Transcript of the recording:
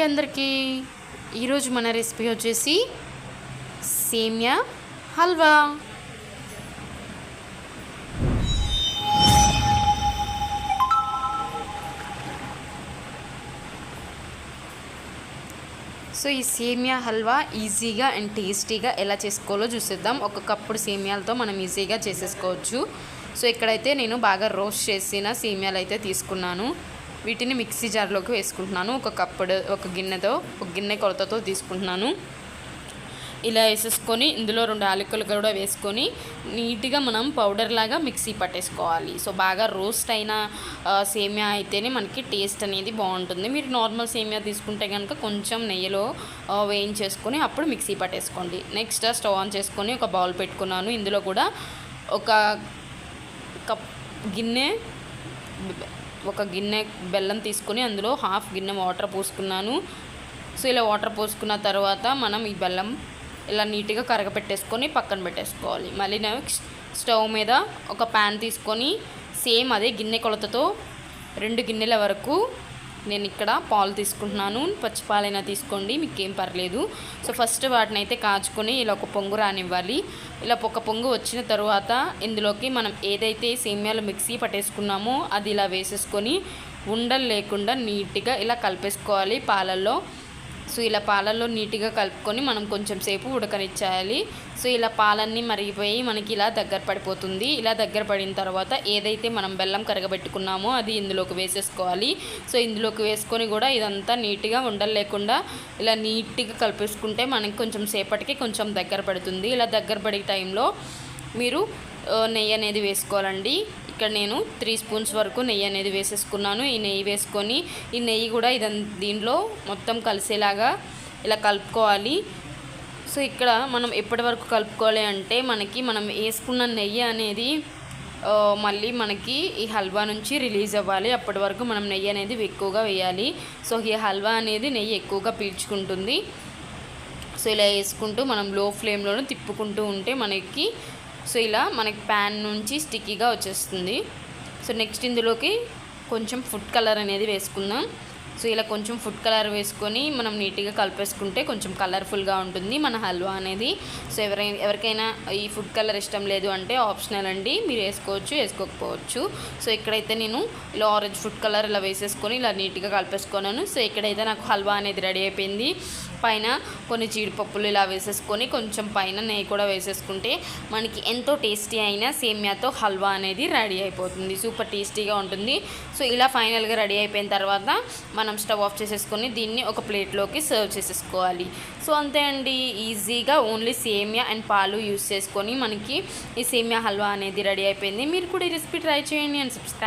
అండి అందరికీ ఈరోజు మన రెసిపీ వచ్చేసి సేమియా హల్వా. సో ఈ సేమియా హల్వా ఈజీగా అండ్ టేస్టీగా ఎలా చేసుకోవాలో చూసేద్దాం. ఒక కప్పుడు సేమియాలతో మనం ఈజీగా చేసేసుకోవచ్చు. సో ఇక్కడైతే నేను బాగా రోస్ట్ చేసిన సేమియాలు అయితే తీసుకున్నాను. వీటిని మిక్సీ జార్లోకి వేసుకుంటున్నాను. ఒక కప్పుడు ఒక గిన్నెతో ఒక గిన్నె కొలతతో తీసుకుంటున్నాను. ఇలా వేసేసుకొని ఇందులో రెండు ఆలుకలు కూడా వేసుకొని నీట్గా మనం పౌడర్ లాగా మిక్సీ పట్టేసుకోవాలి. సో బాగా రోస్ట్ అయిన సేమియా అయితేనే మనకి టేస్ట్ అనేది బాగుంటుంది. మీరు నార్మల్ సేమియా తీసుకుంటే కనుక కొంచెం నెయ్యిలో వేయించేసుకొని అప్పుడు మిక్సీ పట్టేసుకోండి. నెక్స్ట్ స్టవ్ ఆన్ చేసుకొని ఒక బౌల్ పెట్టుకున్నాను. ఇందులో కూడా ఒక కప్ గిన్నె ఒక గిన్నె బెల్లం తీసుకొని అందులో హాఫ్ గిన్నె వాటర్ పోసుకున్నాను. సో ఇలా వాటర్ పోసుకున్న తర్వాత మనం ఈ బెల్లం ఇలా నీట్గా కరగపెట్టేసుకొని పక్కన పెట్టేసుకోవాలి. మళ్ళీ నెక్స్ట్ స్టవ్ మీద ఒక ప్యాన్ తీసుకొని సేమ్ అదే గిన్నె కొలతతో రెండు గిన్నెల వరకు నేను ఇక్కడ పాలు తీసుకుంటున్నాను. పచ్చిపాలైనా తీసుకోండి మీకు ఏం పర్లేదు. సో ఫస్ట్ వాటిని అయితే కాచుకొని ఇలా ఒక పొంగు రానివ్వాలి. ఇలా ఒక పొంగు వచ్చిన తర్వాత ఇందులోకి మనం ఏదైతే సేమ్యాలు మిక్సీ పట్టేసుకున్నామో అది ఇలా వేసేసుకొని ఉండలు లేకుండా నీట్గా ఇలా కలిపేసుకోవాలి పాలల్లో. సో ఇలా పాలల్లో నీట్గా కలుపుకొని మనం కొంచెం సేపు ఉడకనిచ్చేయాలి. సో ఇలా పాలన్నీ మరిగిపోయి మనకి ఇలా దగ్గర పడిపోతుంది. ఇలా దగ్గర పడిన తర్వాత ఏదైతే మనం బెల్లం కరగబెట్టుకున్నామో అది ఇందులోకి వేసేసుకోవాలి. సో ఇందులోకి వేసుకొని కూడా ఇదంతా నీట్గా ఉండలు లేకుండా ఇలా నీట్గా కలిపేసుకుంటే మనకి కొంచెం సేపటికి కొంచెం దగ్గర పడుతుంది. ఇలా దగ్గర పడే టైంలో మీరు నెయ్యి అనేది వేసుకోవాలండి. ఇక్కడ నేను త్రీ స్పూన్స్ వరకు నెయ్యి అనేది వేసేసుకున్నాను. ఈ నెయ్యి వేసుకొని ఈ నెయ్యి కూడా ఇదం దీంట్లో మొత్తం కలిసేలాగా ఇలా కలుపుకోవాలి. సో ఇక్కడ మనం ఎప్పటి వరకు కలుపుకోవాలి అంటే మనకి మనం వేసుకున్న నెయ్యి అనేది మళ్ళీ మనకి ఈ హల్వా నుంచి రిలీజ్ అవ్వాలి. అప్పటి వరకు మనం నెయ్యి అనేది ఎక్కువగా వేయాలి. సో ఈ హల్వా అనేది నెయ్యి ఎక్కువగా పీల్చుకుంటుంది. సో ఇలా వేసుకుంటూ మనం లో ఫ్లేమ్లోనే తిప్పుకుంటూ ఉంటే మనకి సో ఇలా మనకి ప్యాన్ నుంచి స్టిక్కీగా వచ్చేస్తుంది. సో నెక్స్ట్ ఇందులోకి కొంచెం ఫుడ్ కలర్ అనేది వేసుకుందాం. సో ఇలా కొంచెం ఫుడ్ కలర్ వేసుకొని మనం నీట్గా కలిపేసుకుంటే కొంచెం కలర్ఫుల్గా ఉంటుంది మన హల్వా అనేది. సో ఎవరైనా ఎవరికైనా ఈ ఫుడ్ కలర్ ఇష్టం లేదు అంటే ఆప్షనల్ అండి. మీరు వేసుకోవచ్చు వేసుకోకపోవచ్చు. సో ఇక్కడైతే నేను ఇలా ఆరెంజ్ ఫుడ్ కలర్ ఇలా వేసేసుకొని ఇలా నీట్గా కలిపేసుకున్నాను. సో ఇక్కడైతే నాకు హల్వా అనేది రెడీ అయిపోయింది. పైన కొన్ని జీడిపప్పులు ఇలా వేసేసుకొని కొంచెం పైన నెయ్యి కూడా వేసేసుకుంటే మనకి ఎంతో టేస్టీ అయిన సేమ్యాతో హల్వా అనేది రెడీ అయిపోతుంది. సూపర్ టేస్టీగా ఉంటుంది. సో ఇలా ఫైనల్గా రెడీ అయిపోయిన తర్వాత మనం స్టవ్ ఆఫ్ చేసేసుకొని దీన్ని ఒక ప్లేట్లోకి సర్వ్ చేసేసుకోవాలి. సో అంతే అండి. ఈజీగా ఓన్లీ సేమియా అండ్ పాలు యూస్ చేసుకొని మనకి ఈ సేమియా హల్వా అనేది రెడీ అయిపోయింది. మీరు కూడా ఈ రెసిపీ ట్రై చేయండి అండ్ సబ్స్క్రైబ్